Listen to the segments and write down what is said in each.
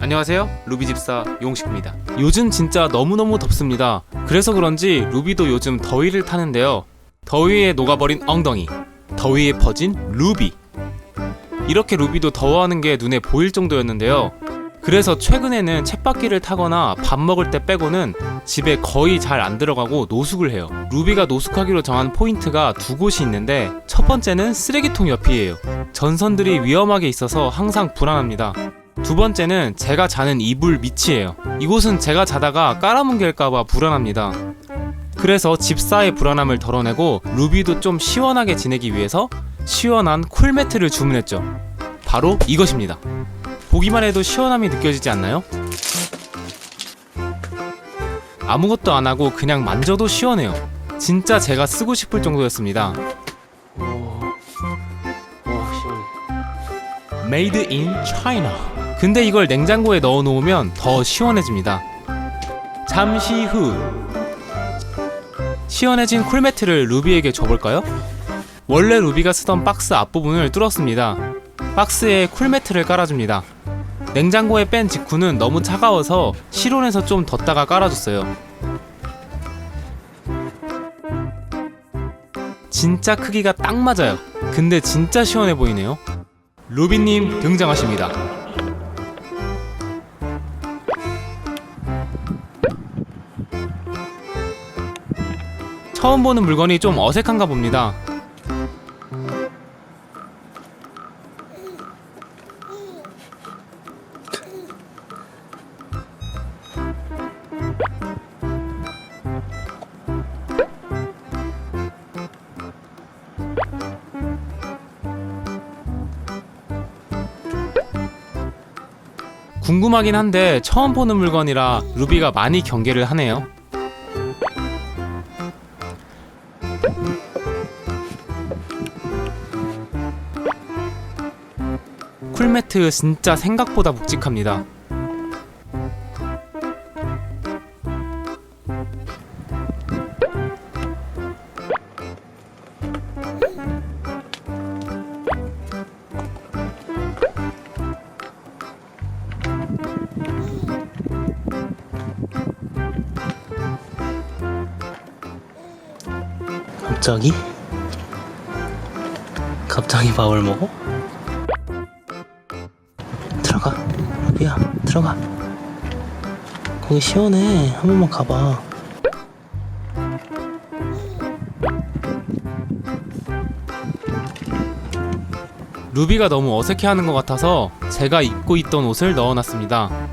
안녕하세요. 루비 집사 용식입니다. 요즘 진짜 너무너무 덥습니다. 그래서 그런지 루비도 요즘 더위를 타는데요. 더위에 녹아버린 엉덩이, 더위에 퍼진 루비. 이렇게 루비도 더워하는 게 눈에 보일 정도였는데요. 그래서 최근에는 쳇바퀴를 타거나 밥 먹을 때 빼고는 집에 거의 잘 안 들어가고 노숙을 해요. 루비가 노숙하기로 정한 포인트가 두 곳이 있는데 첫 번째는 쓰레기통 옆이에요. 전선들이 위험하게 있어서 항상 불안합니다. 두 번째는 제가 자는 이불 밑이에요. 이곳은 제가 자다가 깔아뭉갤까봐 불안합니다. 그래서 집사의 불안함을 덜어내고 루비도 좀 시원하게 지내기 위해서 시원한 쿨매트를 주문했죠. 바로 이것입니다. 보기만 해도 시원함이 느껴지지 않나요? 아무것도 안 하고 그냥 만져도 시원해요. 진짜 제가 쓰고 싶을 정도였습니다. Made in China. 근데 이걸 냉장고에 넣어 놓으면 더 시원해집니다. 잠시 후 시원해진 쿨매트를 루비에게 줘볼까요? 원래 루비가 쓰던 박스 앞부분을 뚫었습니다. 박스에 쿨매트를 깔아줍니다. 냉장고에 뺀 직후는 너무 차가워서 실온에서 좀 뒀다가 깔아줬어요. 진짜 크기가 딱 맞아요. 근데 진짜 시원해 보이네요. 루비님 등장하십니다. 처음 보는 물건이 좀 어색한가 봅니다. 궁금하긴 한데 처음 보는 물건이라 루비가 많이 경계를 하네요. 쿨매트 진짜 생각보다 묵직합니다. 갑자기? 갑자기 밥을 먹어? 들어가. 루비야 들어가. 거기 시원해. 한 번만 가봐. 루비가 너무 어색해하는 것 같아서 제가 입고 있던 옷을 넣어놨습니다.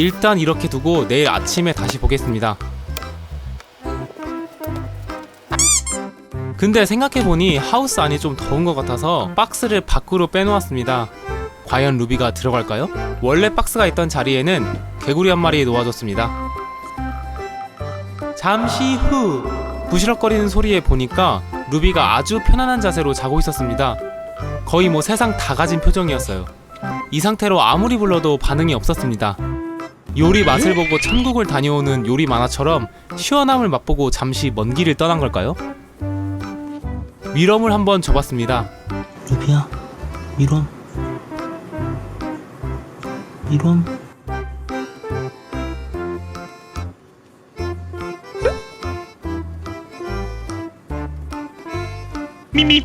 일단 이렇게 두고 내일 아침에 다시 보겠습니다. 근데 생각해보니 하우스 안이 좀 더운 것 같아서 박스를 밖으로 빼놓았습니다. 과연 루비가 들어갈까요? 원래 박스가 있던 자리에는 개구리 한 마리 놓아줬습니다. 잠시 후 부시럭거리는 소리에 보니까 루비가 아주 편안한 자세로 자고 있었습니다. 거의 뭐 세상 다 가진 표정이었어요. 이 상태로 아무리 불러도 반응이 없었습니다. 요리 맛을 보고 천국을 다녀오는 요리 만화처럼 시원함을 맛보고 잠시 먼 길을 떠난 걸까요? 미럼을 한번 줘봤습니다. 루비야 미롬 미롬 미미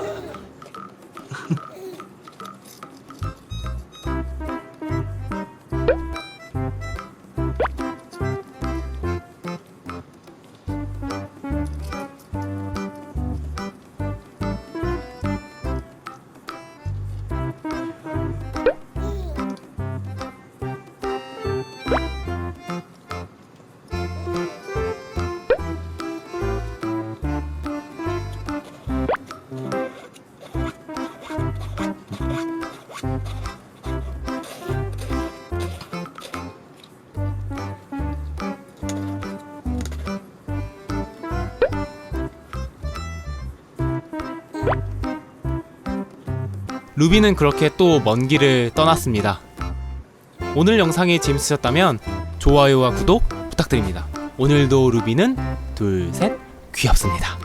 루비는 그렇게 또 먼 길을 떠났습니다. 오늘 영상이 재밌으셨다면 좋아요와 구독 부탁드립니다. 오늘도 루비는 둘, 셋, 귀엽습니다.